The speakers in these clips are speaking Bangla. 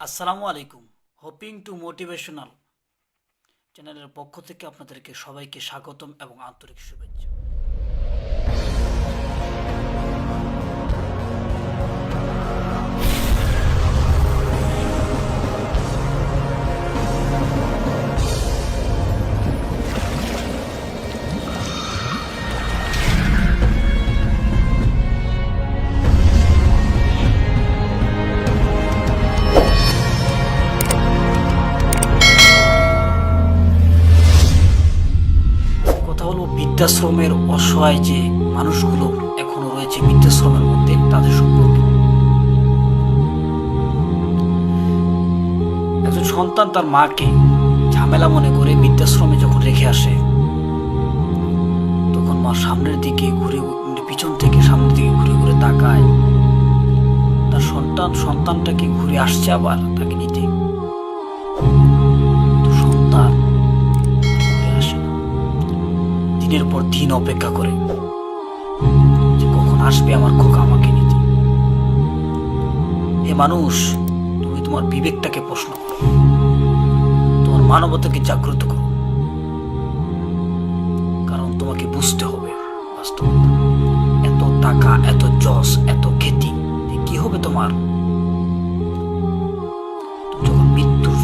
আসসালামু আলাইকুম। হোপিং টু মোটিভেশনাল চ্যানেলের পক্ষ থেকে আপনাদেরকে সবাইকে স্বাগতম এবং আন্তরিক শুভেচ্ছা। বৃদ্ধাশ্রমের অসহায় যে মানুষগুলো এখনও রয়েছে বৃদ্ধাশ্রমের মধ্যে, তাদের সম্পর্কে। একজন সন্তান তার মাকে ঝামেলা মনে করে বৃদ্ধাশ্রমে যখন রেখে আসে, তখন মা সামনের দিকে ঘুরে মানে পিছন থেকে সামনের দিকে ঘুরে ঘুরে তাকায়। তার সন্তান, সন্তানটাকে ঘুরে আসছে আবার, তাকে নিতে। দিন অপেক্ষা করে যে কখন আসবে আমার খোকা আমাকে নিতে। হে মানুষ, তুমি তোমার বিবেকটাকে প্রশ্ন করো। তোমার মানবতাকে জাগ্রত করো। কারণ তোমাকে বুঝতে হবে বাস্তবতা। এত টাকা, এত যশ, এত খ্যাতি কি হবে তোমার? তুমি যখন মৃত্যুর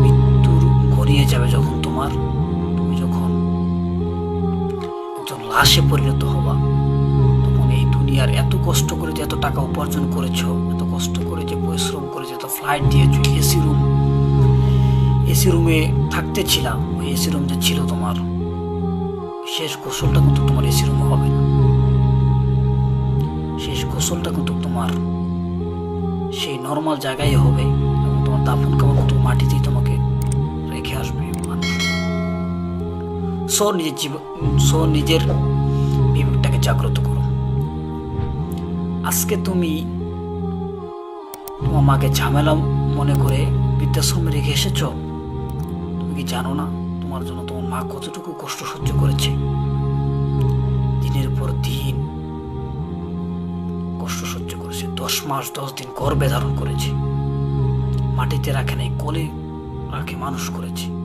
মৃত্যুর গড়িয়ে যাবে যখন তোমার লাশে পরিণত হওয়া। তখন এই দুনিয়ার এত কষ্ট করে যে এত টাকা উপার্জন করেছ, এত কষ্ট করে যে পরিশ্রম করে যে এত ফ্লাইট দিয়েছ এসি রুম এসি রুমে থাকতে ছিলাম, ওই এসি রুম যে ছিল তোমার, শেষ গোসলটা কিন্তু তোমার এসি রুমে হবে না। শেষ গোসলটা কিন্তু তোমার সেই নর্মাল জায়গায় হবে, এবং তোমার দাফন কাপড় কিন্তু মাটিতেই তোমাকে সো নিজের জীবন সো নিজের বিবেকটাকে জাগ্রত করো। আজকে তুমি তোমার মাকে ঝামেলা মনে করে বৃদ্ধাশ্রমে রেখে এসেছ? তুমি কি জানো না তোমার জন্য তোমার মা কতটুকু কষ্ট সহ্য করেছে? দিনের পর দিন কষ্ট সহ্য করেছে, দশ মাস, দশ দিন গর্ভে ধারণ করেছে। মাটিতে রাখে নাই, কোলে রাখে মানুষ করেছে।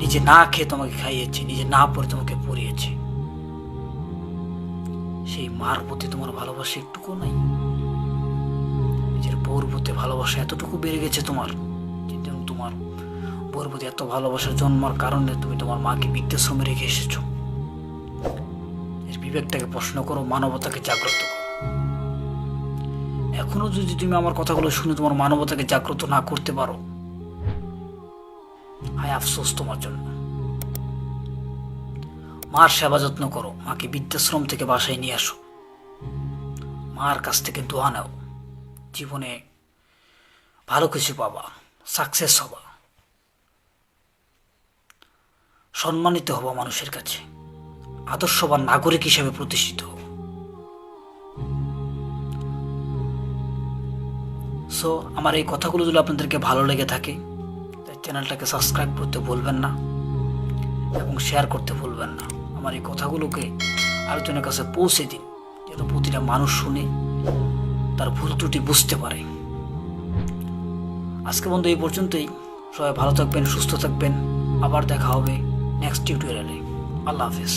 নিজে না খেয়ে তোমাকে খাইয়েছে, নিজে না পরে তোমাকে পরিয়েছে সেই মার প্রতি তোমার ভালোবাসা একটুকু নাই। নিজের বউর প্রতি ভালোবাসা এতটুকু বেড়ে গেছে তোমার তোমার বউর প্রতি এত ভালোবাসা জন্মার কারণে তুমি তোমার মাকে বৃদ্ধাশ্রমে রেখে এসেছ। এর বিবেকটাকে প্রশ্ন করো, মানবতাকে জাগ্রত করো। এখনও যদি তুমি আমার কথাগুলো শুনে তোমার মানবতাকে জাগ্রত না করতে পারো হায় আফসোস তোমার জন্য। মার সেবা যত্ন করো, মাকে বৃদ্ধাশ্রম থেকে বাসায় নিয়ে আসো। মার কাছ থেকে দোয়া নাও। জীবনে ভালো কিছু পাবা সাকসেস হবা। সম্মানিত হবা মানুষের কাছে। আদর্শবান নাগরিক হিসেবে প্রতিষ্ঠিত হও। সো আমার এই কথাগুলো যদি আপনাদেরকে ভালো লেগে থাকে চ্যানেলটাকে সাবস্ক্রাইব করতে ভুলবেন না এবং শেয়ার করতে ভুলবেন না। আমার এই কথাগুলোকে আরেকজনের কাছে পৌঁছে দিন, যেন প্রতিটা মানুষ শুনে তার ভুল ত্রুটি বুঝতে পারে। আজকে বন্ধু, এই পর্যন্তই। সবাই ভালো থাকবেন, সুস্থ থাকবেন। আবার দেখা হবে নেক্সট টিউটোরিয়ালে আল্লাহ হাফেজ।